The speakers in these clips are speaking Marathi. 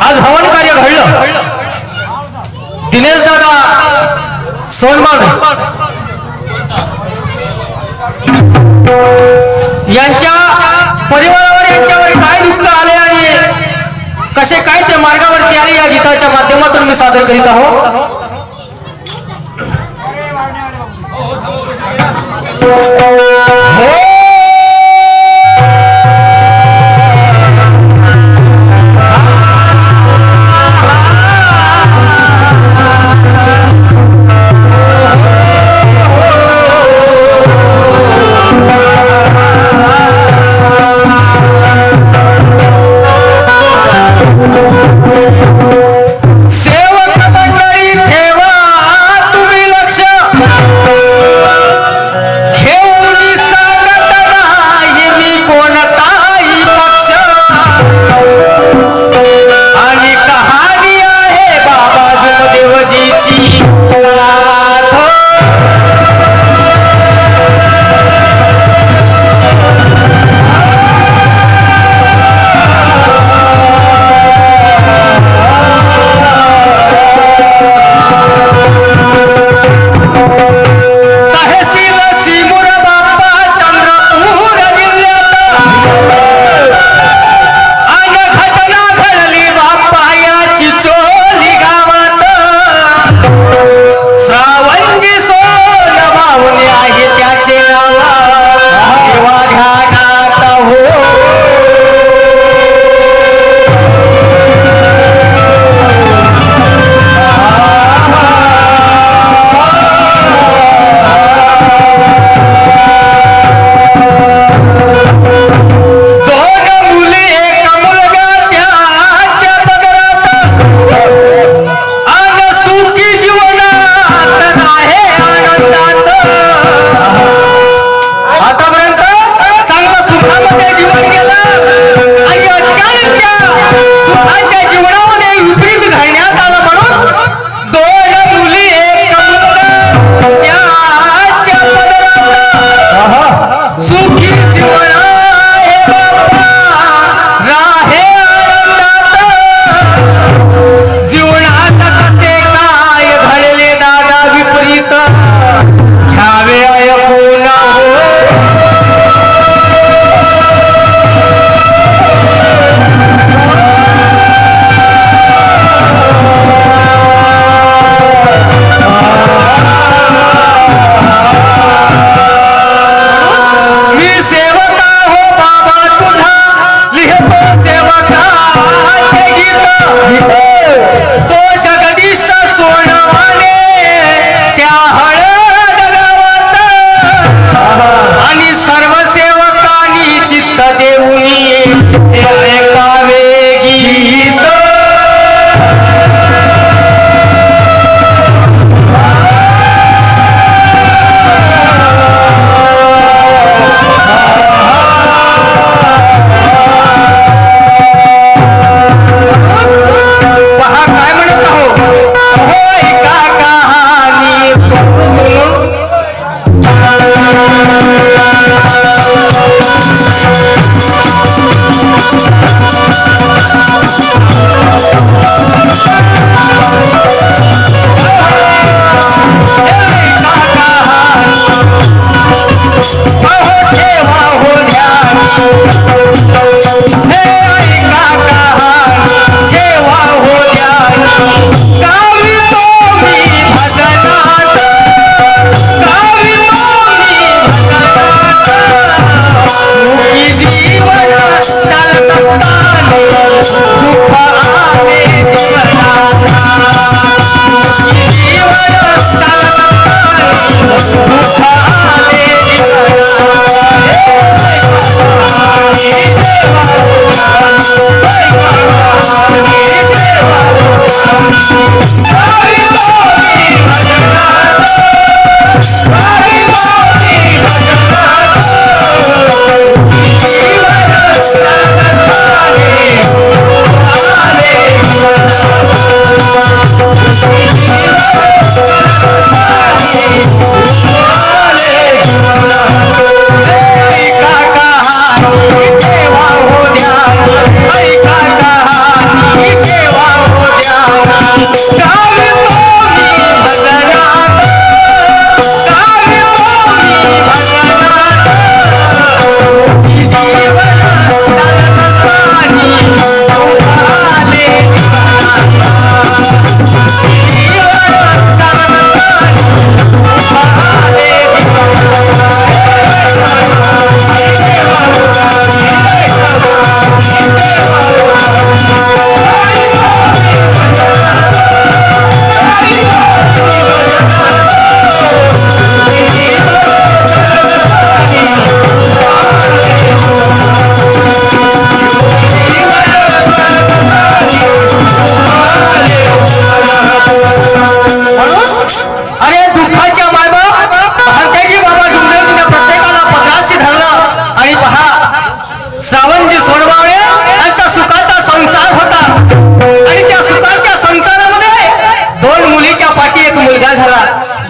आज हवन कार्य घडलं. दिनेश दादा सोनमान यांच्या परिवारावर यांच्यावर काय दुःख आले आणि कसे काय ते मार्गावरती आले या गीताच्या माध्यमातून मी सादर करीत आहोत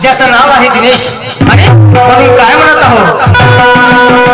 ज्याचं नाव आहे दिनेश. आणि म्हणून काय म्हणत आहोत?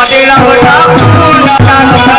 पटेला होता. पूर्ण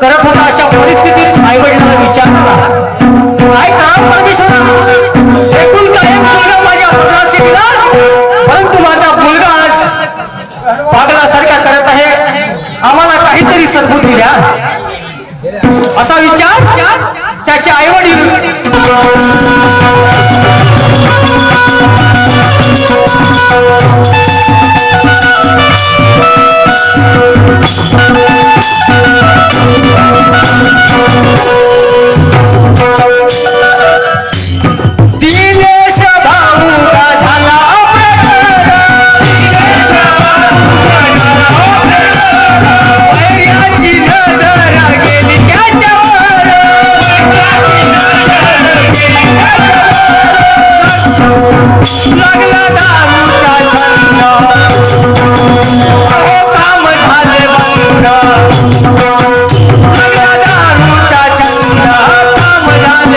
करत होता अशा परिस्थितीत आईवडिलांना विचारला. काय करावं परमेश्वरा मुलगा माझ्या पत्राशी दिला परंतु माझा मुलगा आज पागलासारखा करत आहे. आम्हाला काहीतरी सद्बुद्धी द्या. असा विचार त्याचे आईवडील लागला दारूचा छंद. अहो काम झाले बंद लागला दारूचा छंद. काम